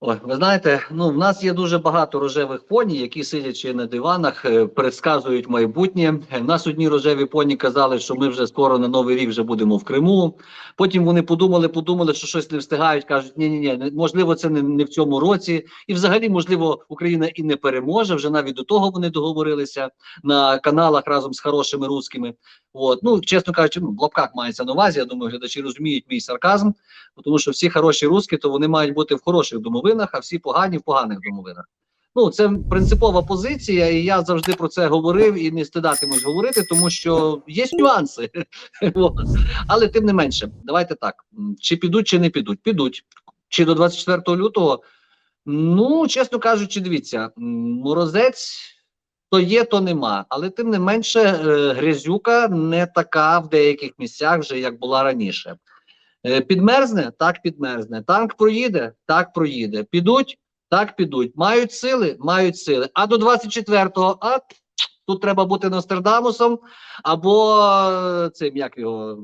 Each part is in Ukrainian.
Ой, ви знаєте, ну в нас є дуже багато рожевих поні, які сидячи на диванах, е, предсказують майбутнє. В нас одні рожеві поні казали, що ми вже скоро на новий рік вже будемо в Криму. Потім вони подумали, подумали, що щось не встигають. кажуть, ні, ні, ні, можливо, це не, не в цьому році. І взагалі, можливо, Україна і не переможе. Вже навіть до того вони договорилися на каналах разом з хорошими русскими. От ну чесно кажучи, ну в лапках мається на увазі. Я думаю, глядачі розуміють мій сарказм. Тому що всі хороші русські, то вони мають бути в хороших домовинах, а всі погані в поганих домовинах. Ну, це принципова позиція, і я завжди про це говорив і не стидатимусь говорити, тому що є нюанси. Але тим не менше, давайте так: чи підуть, чи не підуть? Підуть. Чи до 24 лютого? Ну, чесно кажучи, дивіться, морозець то є, то нема. Але тим не менше, е, грязюка не така в деяких місцях, вже як була раніше. Е, Підмерзне? Так підмерзне. Танк проїде? Так проїде. Підуть? Так підуть. Мають сили? Мають сили. А до 24-го, а тут треба бути Нострадамусом або е, цим, як його,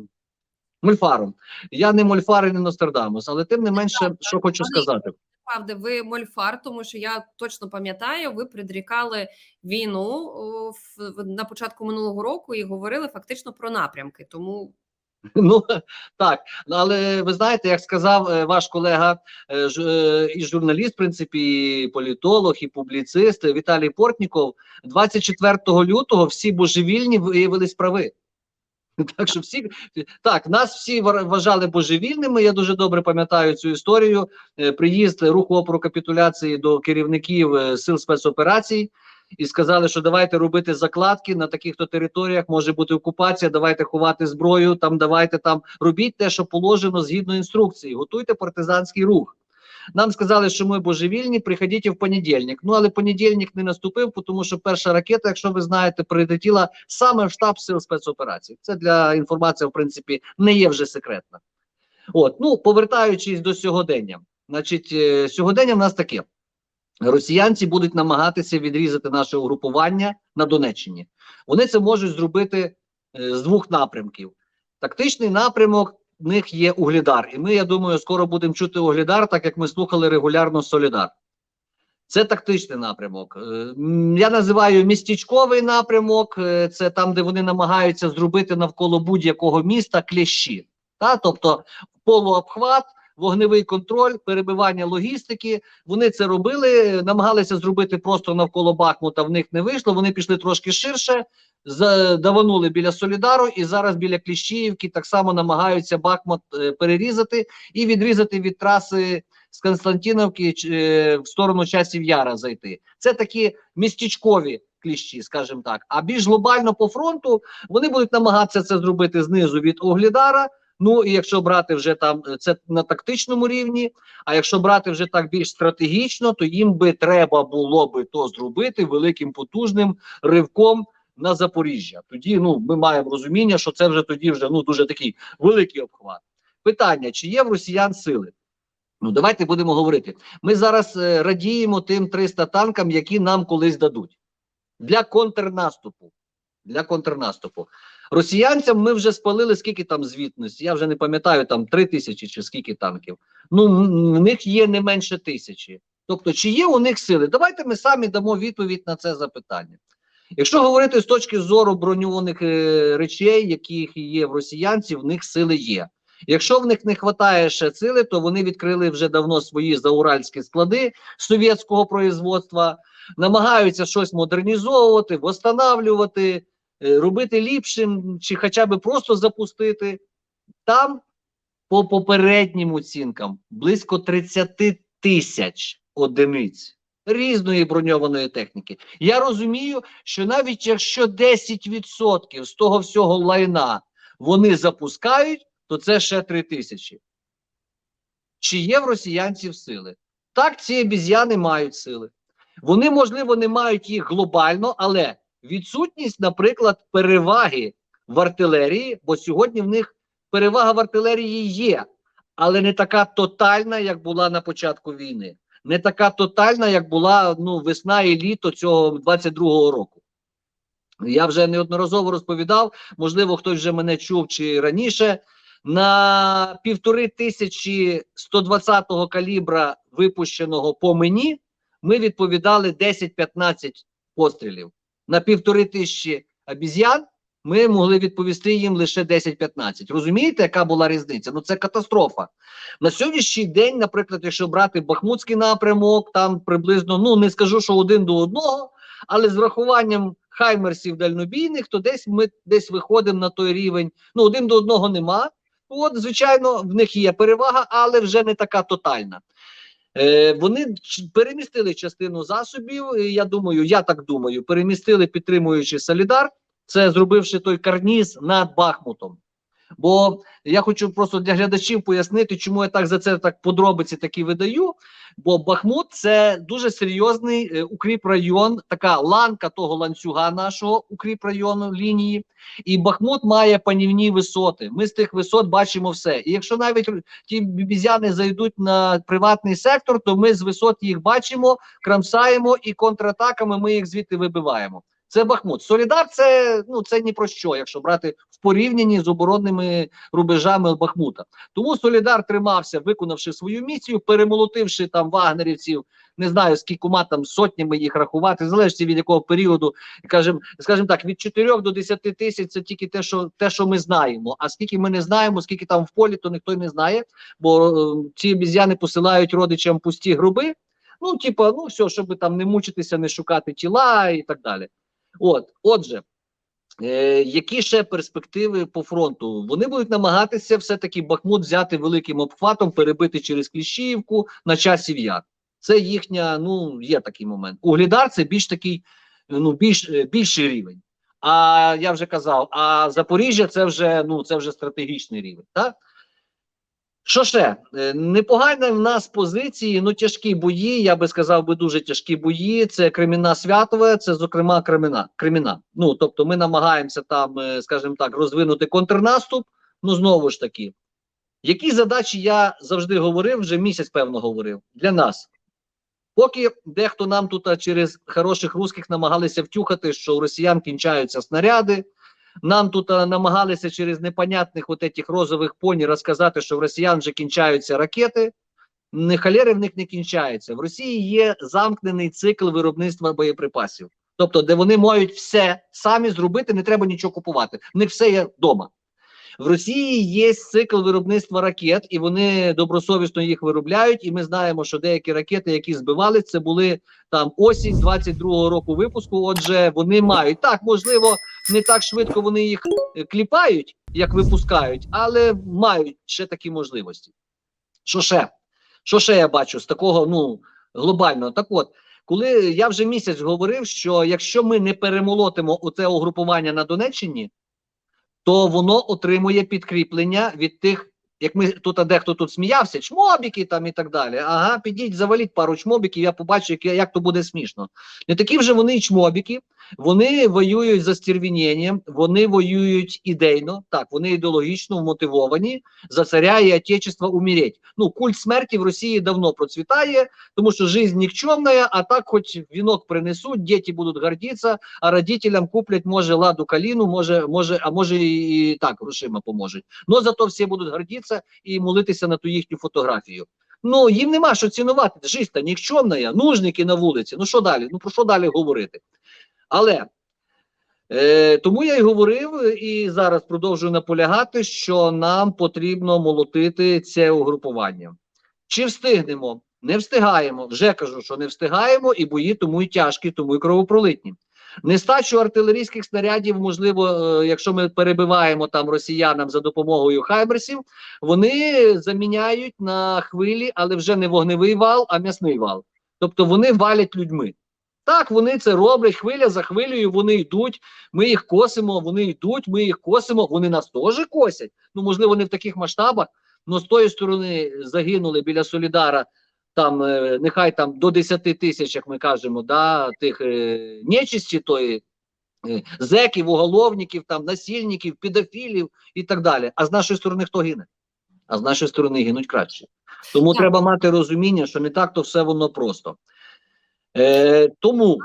Мольфаром. Я не Мольфар і не Нострадамус, але тим не менше, що хочу сказати. Правда, ви мольфар, тому що я точно пам'ятаю, ви предрікали війну на початку минулого року і говорили фактично про напрямки. Тому Ну так, ну, але ви знаєте, як сказав е, ваш колега е, е, і журналіст, в принципі, і політолог, і публіцист Віталій Портніков, 24 лютого всі божевільні виявились прави. Так що всі так, нас всі вважали божевільними. Я дуже добре пам'ятаю цю історію. Приїзд руху опору капітуляції до керівників сил спецоперацій. І сказали, що давайте робити закладки на таких-то територіях, може бути окупація, давайте ховати зброю, там давайте там робіть те, що положено згідно інструкції, готуйте партизанський рух. Нам сказали, що ми божевільні, приходіть в понедільник. Ну але понедільник не наступив, тому що перша ракета, якщо ви знаєте, прилетіла саме в штаб сил спецоперацій. Це для інформації, в принципі, не є вже секретна. От, ну повертаючись до сьогодення, значить, е, сьогодення в нас таке. Росіянці будуть намагатися відрізати наше угрупування на Донеччині. Вони це можуть зробити е, з двох напрямків. Тактичний напрямок в них є Углідар. І ми, я думаю, скоро будемо чути Углідар, так як ми слухали регулярно Солідар. Це тактичний напрямок. Е, Я називаю містечковий напрямок. е, Це там, де вони намагаються зробити навколо будь-якого міста кліщі. Та? Тобто полуобхват, вогневий контроль, перебивання логістики. Вони це робили, намагалися зробити просто навколо Бахмута. В них не вийшло. Вони пішли трошки ширше, даванули біля Солідару, і зараз біля Кліщіївки так само намагаються Бахмут е, перерізати і відрізати від траси з Константиновки е, в сторону часів Яра зайти. Це такі містечкові кліщі, скажімо так. А більш глобально по фронту вони будуть намагатися це зробити знизу від Оглідара. Ну і якщо брати вже там е, це на тактичному рівні, а якщо брати вже так більш стратегічно, то їм би треба було би то зробити великим потужним ривком на Запоріжжя. Тоді ну ми маємо розуміння, що це вже тоді вже ну дуже такий великий обхват. Питання: чи є в росіян сили? Ну давайте будемо говорити. Ми зараз е, радіємо тим 300 танкам, які нам колись дадуть для контрнаступу. Для контрнаступу. Росіянцям ми вже спалили скільки там звітності. Я вже не пам'ятаю, там 3 тисячі чи скільки танків. Ну, в них є не менше тисячі. Тобто, чи є у них сили? Давайте ми самі дамо відповідь на це запитання. Якщо говорити з точки зору броньованих е, речей, яких є в росіянців, в них сили є. Якщо в них не вистачає ще сили, то вони відкрили вже давно свої зауральські склади совєтського производства, намагаються щось модернізовувати, восстанавлювати, робити ліпшим, чи хоча б просто запустити. Там по попереднім оцінкам близько 30 тисяч одиниць різної броньованої техніки. Я розумію, що навіть якщо 10% з того всього лайна вони запускають, то це ще 3 тисячі. Чи є в росіянців сили? Так, ці обіз'яни мають сили. Вони, можливо, не мають їх глобально, але відсутність, наприклад, переваги в артилерії, бо сьогодні в них перевага в артилерії є, але не така тотальна, як була на початку війни. Не така тотальна, як була ну, весна і літо цього 22-го року. Я вже неодноразово розповідав, можливо, хтось вже мене чув чи раніше. На півтори тисячі 120-го калібра випущеного по мені, ми відповідали 10-15 пострілів. На півтори тисячі обіз'ян ми могли відповісти їм лише 10-15. Розумієте, яка була різниця? Ну це катастрофа. На сьогоднішній день, наприклад, якщо брати Бахмутський напрямок, там приблизно, ну не скажу, що один до одного, але з врахуванням хаймерсів дальнобійних, то десь ми десь виходимо на той рівень. Ну, один до одного нема. От, звичайно, в них є перевага, але вже не така тотальна. Е, вони перемістили частину засобів. Я думаю, я так думаю, перемістили, підтримуючи Солідар, це зробивши той карніз над Бахмутом. Бо я хочу просто для глядачів пояснити, чому я так за це так подробиці такі видаю. Бо Бахмут це дуже серйозний е, укріп район, така ланка того ланцюга нашого укріп району лінії. І Бахмут має панівні висоти. Ми з тих висот бачимо все. І якщо навіть ті бібізяни зайдуть на приватний сектор, то ми з висот їх бачимо, крамсаємо і контратаками ми їх звідти вибиваємо. Це Бахмут. Солідар це ну це ні про що, якщо брати порівнянні з оборонними рубежами Бахмута. Тому Солідар тримався, виконавши свою місію, перемолотивши там вагнерівців, не знаю скількома там сотнями їх рахувати, залежить від якого періоду, кажем, скажімо так, від 4 до 10 тисяч це тільки те, що те, що ми знаємо. А скільки ми не знаємо, скільки там в полі, то ніхто й не знає, бо е, ці обіз'яни посилають родичам пусті гроби. Ну, типа, ну все, щоб там не мучитися, не шукати тіла і так далі. От, отже, які ще перспективи по фронту? Вони будуть намагатися все-таки Бахмут взяти великим обхватом, перебити через Кліщіївку на часів як. Це їхня, ну, є такий момент. Углідар це більш такий, ну, більш, е, більший рівень. А я вже казав, а Запоріжжя це вже, ну, це вже стратегічний рівень. Так? Що ще? Е, Непогані в нас позиції, ну тяжкі бої, я би сказав би дуже тяжкі бої. Це Креміна Святове, це зокрема Креміна. Креміна. Ну тобто ми намагаємося там, е, скажімо так, розвинути контрнаступ. Ну знову ж таки, які задачі я завжди говорив, вже місяць певно говорив для нас. Поки дехто нам тут через хороших русських намагалися втюхати, що у росіян кінчаються снаряди. Нам тут а, намагалися через непонятних от этих розових поні розказати, що в росіян вже кінчаються ракети. Не халери в них не кінчаються. В Росії є замкнений цикл виробництва боєприпасів. Тобто, де вони мають все самі зробити, не треба нічого купувати. В них все є вдома. В Росії є цикл виробництва ракет, і вони добросовісно їх виробляють. І ми знаємо, що деякі ракети, які збивали, це були там осінь 22-го року випуску. Отже, вони мають так, можливо, не так швидко вони їх кліпають, як випускають, але мають ще такі можливості. Що ще? Що ще я бачу з такого ну глобального? Так от, коли я вже місяць говорив, що якщо ми не перемолотимо оце угрупування на Донеччині, то воно отримує підкріплення від тих, як ми тут дехто тут сміявся, чмобіки там і так далі. Ага, підіть, заваліть пару чмобіків, я побачу, як, як то буде смішно. Не такі вже вони чмобіки, вони воюють за стервіненням, вони воюють ідейно, так, вони ідеологічно вмотивовані за царя і отечества умереть. Ну, культ смерті в Росії давно процвітає, тому що жизнь нікчемна, а так хоч вінок принесуть, діти будуть гордитися, а родителям куплять, може, ладу каліну, може, може, а може і так грошима поможуть. Но зато всі будуть гордитися і молитися на ту їхню фотографію. Ну, їм нема що цінувати. Жизнь та нікчемна, нужники на вулиці. Ну що далі? Ну про що далі говорити? Але е, тому я й говорив і зараз продовжую наполягати, що нам потрібно молотити це угрупування. Чи встигнемо? Не встигаємо. Вже кажу, що не встигаємо, і бої тому й тяжкі, тому й кровопролитні. Нестачу артилерійських снарядів, можливо, е, якщо ми перебиваємо там росіянам за допомогою хаймерсів, вони заміняють на хвилі, але вже не вогневий вал, а м'ясний вал. Тобто вони валять людьми. Так, вони це роблять хвиля за хвилею, вони йдуть, ми їх косимо, вони йдуть, ми їх косимо, вони нас теж косять. Ну, можливо, не в таких масштабах, але з тої сторони загинули біля Солідара, там, е, нехай там до 10 тисяч, як ми кажемо, да, тих е, нечисті тої, е, зеків, уголовників, там, насильників, педофілів і так далі. А з нашої сторони хто гине? А з нашої сторони гинуть краще. Тому Так. треба мати розуміння, що не так то все воно просто. Е, тому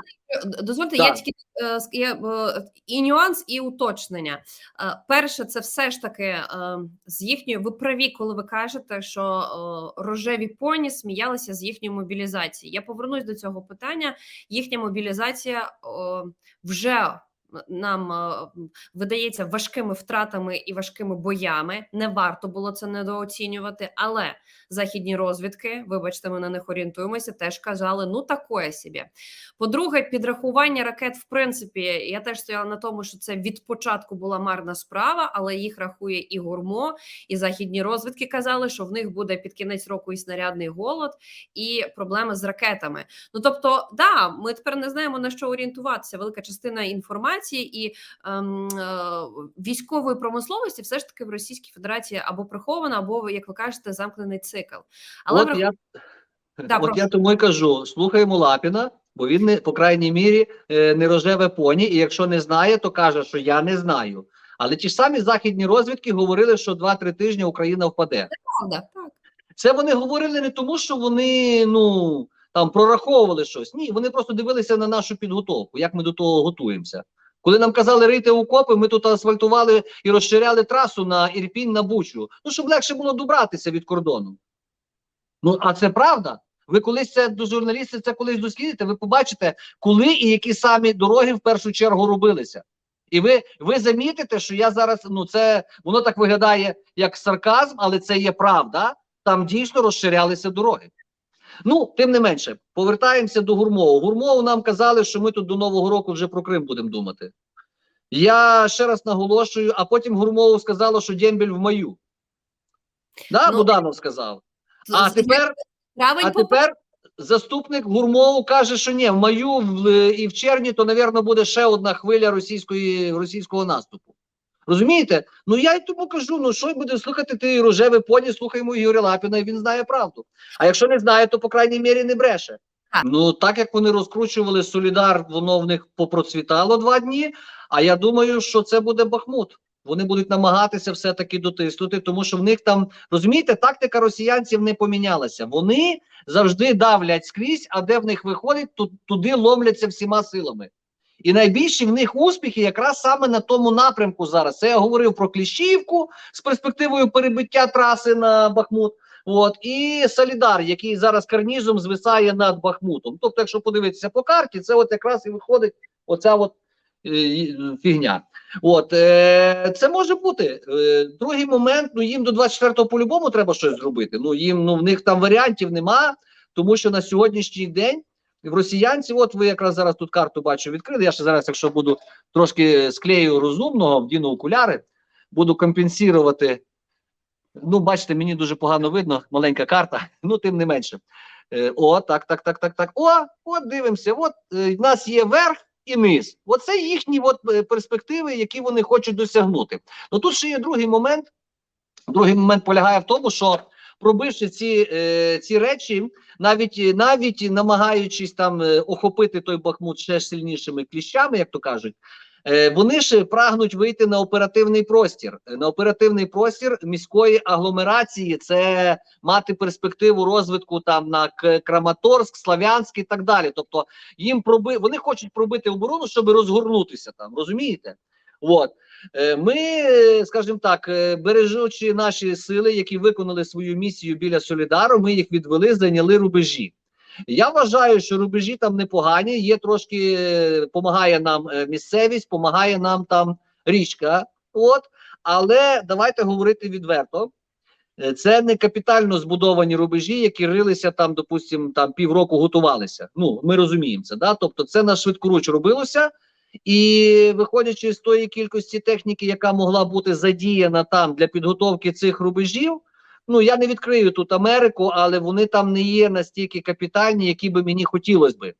Дозвольте, Так. я тільки е, я, е, і нюанс, і уточнення. Е, Перше, це все ж таки е, з їхньої. Ви праві, коли ви кажете, що е, рожеві поні сміялися з їхньої мобілізації. Я повернусь до цього питання. Їхня мобілізація е, вже нам е, видається важкими втратами і важкими боями. Не варто було це недооцінювати, але західні розвідки, вибачте, ми на них орієнтуємося, теж казали, ну такое собі. По-друге, підрахування ракет, в принципі, я теж стояла на тому, що це від початку була марна справа, але їх рахує і гурмо, і західні розвідки казали, що в них буде під кінець року і снарядний голод, і проблеми з ракетами. Ну тобто, да, ми тепер не знаємо на що орієнтуватися. Велика частина інформації і ем, е, військової промисловості все ж таки в Російській Федерації або прихована, або як ви кажете, замкнений цикл. Але от врах- я, Да, от я тому й кажу: слухаємо Лапіна, бо він не по крайній мірі е, не рожеве поні, і якщо не знає, то каже, що я не знаю. Але ті ж самі західні розвідки говорили, що 2-3 тижні Україна впаде. правда, так. Це вони говорили не тому, що вони ну там прораховували щось. Ні, вони просто дивилися на нашу підготовку, як ми до того готуємося. Коли нам казали рийте окопи, ми тут асфальтували і розширяли трасу на Ірпінь на Бучу. Ну щоб легше було добратися від кордону. Ну а це правда. Ви колись це до журналістів це колись дослідите, ви побачите, коли і які самі дороги в першу чергу робилися. І ви, ви замітите, що я зараз, ну це воно так виглядає як сарказм, але це є правда. Там дійсно розширялися дороги. Ну, тим не менше, повертаємося до Гурмову. Гурмову нам казали, що ми тут до Нового року вже про Крим будемо думати. Я ще раз наголошую, а потім Гурмову сказало, що Дембель в маю. Да, Ну, Буданов сказав. А тепер а тепер заступник Гурмову каже, що ні, в маю в, і в червні, то, напевно, буде ще одна хвиля російської, російського наступу. Розумієте? Ну я й тому кажу: ну що буде слухати ти рожеве поні, слухаємо Ігоря Лапіна, і він знає правду. А якщо не знає, то по крайній мірі не бреше. Так. Ну так як вони розкручували Солідар, воно в них попроцвітало два дні. А я думаю, що це буде Бахмут. Вони будуть намагатися все-таки дотиснути, тому що в них там розумієте, тактика росіянців не помінялася. Вони завжди давлять скрізь, а де в них виходить, ту- туди ломляться всіма силами. І найбільші в них успіхи якраз саме на тому напрямку зараз. Це я говорив про Кліщівку з перспективою перебиття траси на Бахмут. От і Солідар, який зараз карнізом звисає над Бахмутом. Тобто, якщо подивитися по карті, це от якраз і виходить оця от е, фігня. От е, це може бути. Е, другий момент, ну їм до 24-го по-любому треба щось зробити. Ну їм ну в них там варіантів нема, тому що на сьогоднішній день в росіянців, от ви якраз зараз тут карту бачу відкрили. Я ще зараз, якщо буду трошки склею розумного, вдіну окуляри, буду компенсувати. Ну, бачите, мені дуже погано видно, маленька карта, ну тим не менше. Е, о, так, так, так, так, так. О, от дивимося. От е, в нас є верх і низ. Оце їхні от, е, перспективи, які вони хочуть досягнути. Ну тут ще є другий момент. Другий момент полягає в тому, що пробивши ці, е, ці речі, навіть навіть намагаючись там е, охопити той Бахмут ще сильнішими кліщами, як то кажуть. Е, Вони ж прагнуть вийти на оперативний простір. Е, На оперативний простір міської агломерації це мати перспективу розвитку там на Краматорськ, Славянськ і так далі. Тобто їм проби вони хочуть пробити оборону, щоб розгорнутися там. Розумієте? От Е, ми, е, скажімо так, е, бережучи наші сили, які виконали свою місію біля Солідару, ми їх відвели, зайняли рубежі. Я вважаю, що рубежі там непогані. Є трошки е, помагає нам е, місцевість, помагає нам там річка. От, але давайте говорити відверто. Е, Це не капітально збудовані рубежі, які рилися там, допустимо, там півроку готувалися. Ну, ми розуміємо це. Да? Тобто, це на швидкоруч робилося, і виходячи з тої кількості техніки, яка могла бути задіяна там для підготовки цих рубежів. Ну я не відкрию тут Америку, але вони там не є настільки капітальні, які би мені хотілося би.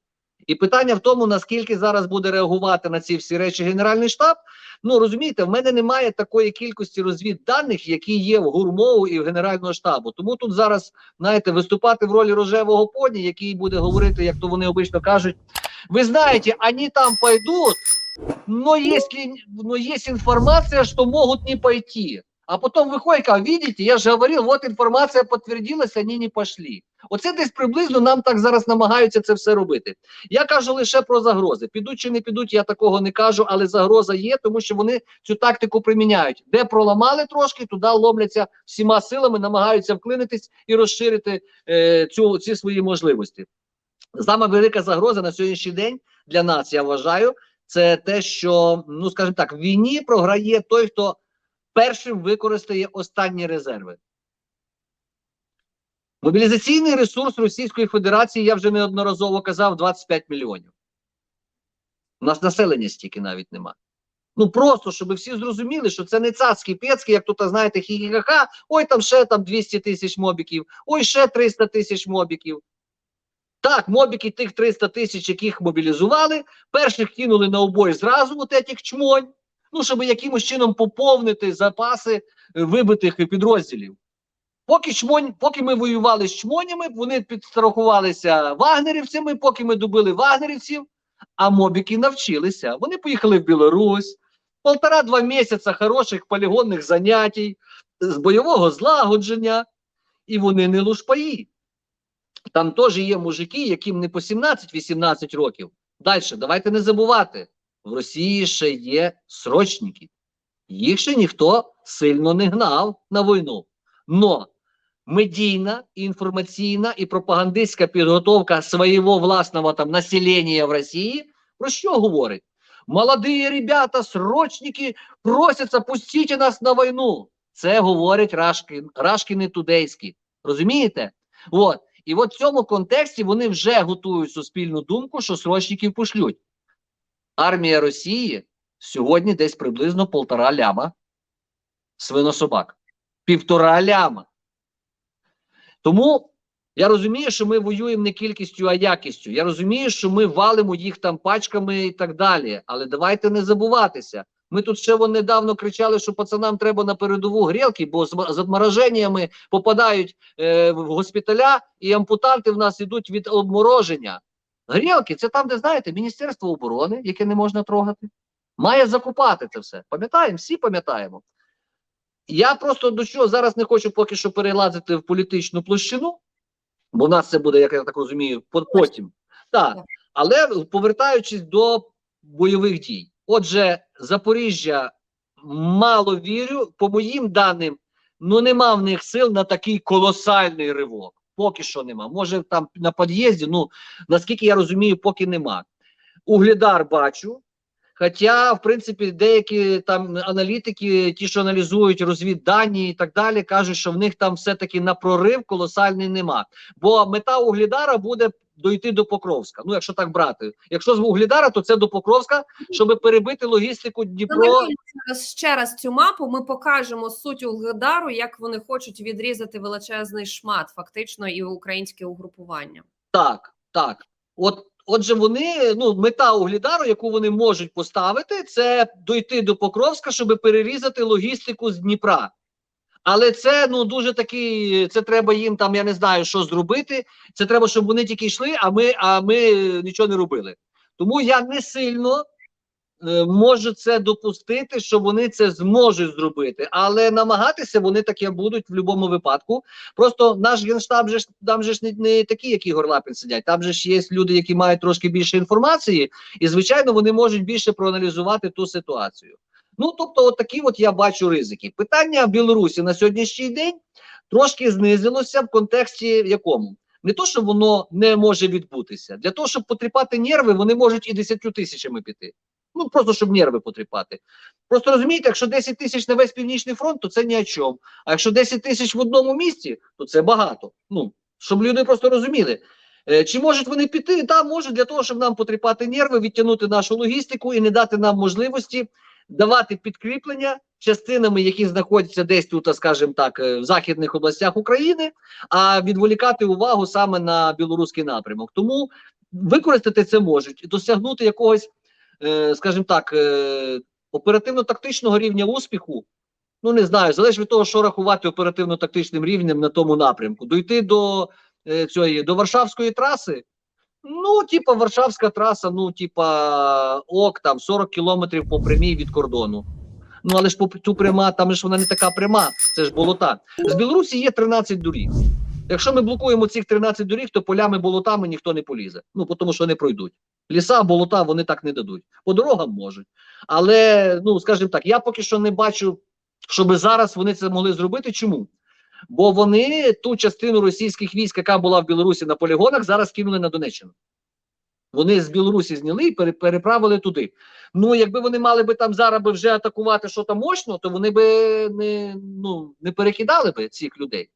І питання в тому, наскільки зараз буде реагувати на ці всі речі Генеральний штаб. Ну розумієте, в мене немає такої кількості розвідданих, які є в гурмову і в Генерального штабу. Тому тут зараз, знаєте, виступати в ролі рожевого поні, який буде говорити, як то вони обично кажуть. Ви знаєте, вони там пойдут, но если, но есть информация, что могут не пойти. А потом выходит, как видите, я же говорил, вот информация подтвердилась, они не пошли. Оце десь приблизно нам так зараз намагаються це все робити. Я кажу лише про загрози. Підуть чи не підуть, я такого не кажу, але загроза є, тому що вони цю тактику приміняють. Де проламали трошки, туди ломляться всіма силами, намагаються вклинитись і розширити е, цю, ці свої можливості. Саме велика загроза на сьогоднішній день для нас, я вважаю, це те, що, ну скажімо так, в війні програє той, хто першим використає останні резерви. Мобілізаційний ресурс Російської Федерації, я вже неодноразово казав, 25 мільйонів. У нас населення стільки навіть нема. Ну просто, щоб всі зрозуміли, що це не цацький пецький, як тут, знаєте, хі-хі-ха-ха, ой, там ще там 200 тисяч мобіків, ой, ще 300 тисяч мобіків. Так, мобіки тих 300 тисяч, яких мобілізували, перших кинули на обой зразу, от этих чмонь, ну, щоб якимось чином поповнити запаси е, вибитих підрозділів. Поки чмонь, поки ми воювали з чмонями, вони підстрахувалися вагнерівцями, поки ми добили вагнерівців, а мобіки навчилися. Вони поїхали в Білорусь, полтора-два місяця хороших полігонних занять, з бойового злагодження, і вони не лушпаї. Там теж є мужики, яким не по 17-18 років. Далі, давайте не забувати, в Росії ще є срочники. Їх ще ніхто сильно не гнав на війну. Но медійна, інформаційна і пропагандистська підготовка свого власного там населення в Росії про що говорить? Молоді ребята, срочники просяться, пустіть нас на війну. Це говорять Рашкін, Рашкіни Тудейські. Розумієте? От. І от в цьому контексті вони вже готують суспільну думку, що срочників пошлють. Армія Росії сьогодні десь приблизно полтора ляма свинособак. Півтора ляма. Тому я розумію, що ми воюємо не кількістю, а якістю. Я розумію, що ми валимо їх там пачками і так далі. Але давайте не забуватися. Ми тут ще вон недавно кричали, що пацанам треба на передову грілки, бо з, обмороженнями попадають е, в госпіталя, і ампутанти в нас ідуть від обмороження. Грілки це там, де знаєте, Міністерство оборони, яке не можна трогати, має закупати це все. Пам'ятаємо, всі пам'ятаємо. Я просто до чого зараз не хочу поки що перелазити в політичну площину, бо в нас це буде, як я так розумію, потім. Так. Але повертаючись до бойових дій. Отже, Запоріжжя мало вірю, по моїм даним, ну нема в них сил на такий колосальний ривок. Поки що нема. Може, там на під'їзді, ну наскільки я розумію, поки нема. Угледар бачу. Хоча, в принципі, деякі там аналітики, ті, що аналізують розвіддані і так далі, кажуть, що в них там все-таки на прорив колосальний нема. Бо мета Угледара буде дойти до Покровська. Ну, якщо так брати. Якщо з Угледара, то це до Покровська, щоб перебити логістику Дніпро. Ще раз цю мапу. Ми покажемо суть Угледару, як вони хочуть відрізати величезний шмат, фактично, і українське угрупування. Так, так. От, отже, вони, ну, мета Углідару, яку вони можуть поставити, це дойти до Покровська, щоб перерізати логістику з Дніпра. Але це ну дуже такий, це треба їм там, я не знаю, що зробити. Це треба, щоб вони тільки йшли, а ми, а ми нічого не робили. Тому я не сильно е, можу це допустити, що вони це зможуть зробити. Але намагатися вони таке будуть в будь-якому випадку. Просто наш генштаб же там же ж не, не такі, як Ігор Лапін сидять. Там же ж є люди, які мають трошки більше інформації, і звичайно вони можуть більше проаналізувати ту ситуацію. Ну тобто, от такі от я бачу ризики. Питання в Білорусі на сьогоднішній день трошки знизилося в контексті якому. Не то, що воно не може відбутися. Для того, щоб потріпати нерви, вони можуть і 10 тисячами піти. Ну просто щоб нерви потріпати. Просто розумієте, якщо 10 тисяч на весь північний фронт, то це ні о чому. А якщо 10 тисяч в одному місті, то це багато. Ну щоб люди просто розуміли. Е, Чи можуть вони піти? Так, можуть для того, щоб нам потріпати нерви, відтягнути нашу логістику і не дати нам можливості давати підкріплення частинами, які знаходяться десь тут, скажімо так, е, в західних областях України, а відволікати увагу саме на білоруський напрямок. Тому використати це можуть і досягнути якогось, е, скажімо так, е, оперативно-тактичного рівня успіху. Ну не знаю, залежить від того, що рахувати оперативно-тактичним рівнем на тому напрямку. Дойти до цієї до Варшавської траси. Ну, типа Варшавська траса, ну, типа ок, там 40 кілометрів по прямій від кордону. Ну, але ж по ту пряма, там ж вона не така пряма, це ж болота. З Білорусі є 13 доріг. Якщо ми блокуємо цих 13 доріг, то полями болотами ніхто не полізе. Ну тому що не пройдуть. Ліса, болота вони так не дадуть. По дорогам можуть. Але ну скажімо так, я поки що не бачу, щоб зараз вони це могли зробити. Чому? Бо вони ту частину російських військ, яка була в Білорусі на полігонах, зараз кинули на Донеччину. Вони з Білорусі зняли і переправили туди. Ну, якби вони мали би там зараз би вже атакувати що там мощно, то вони би не, ну, не перекидали би цих людей.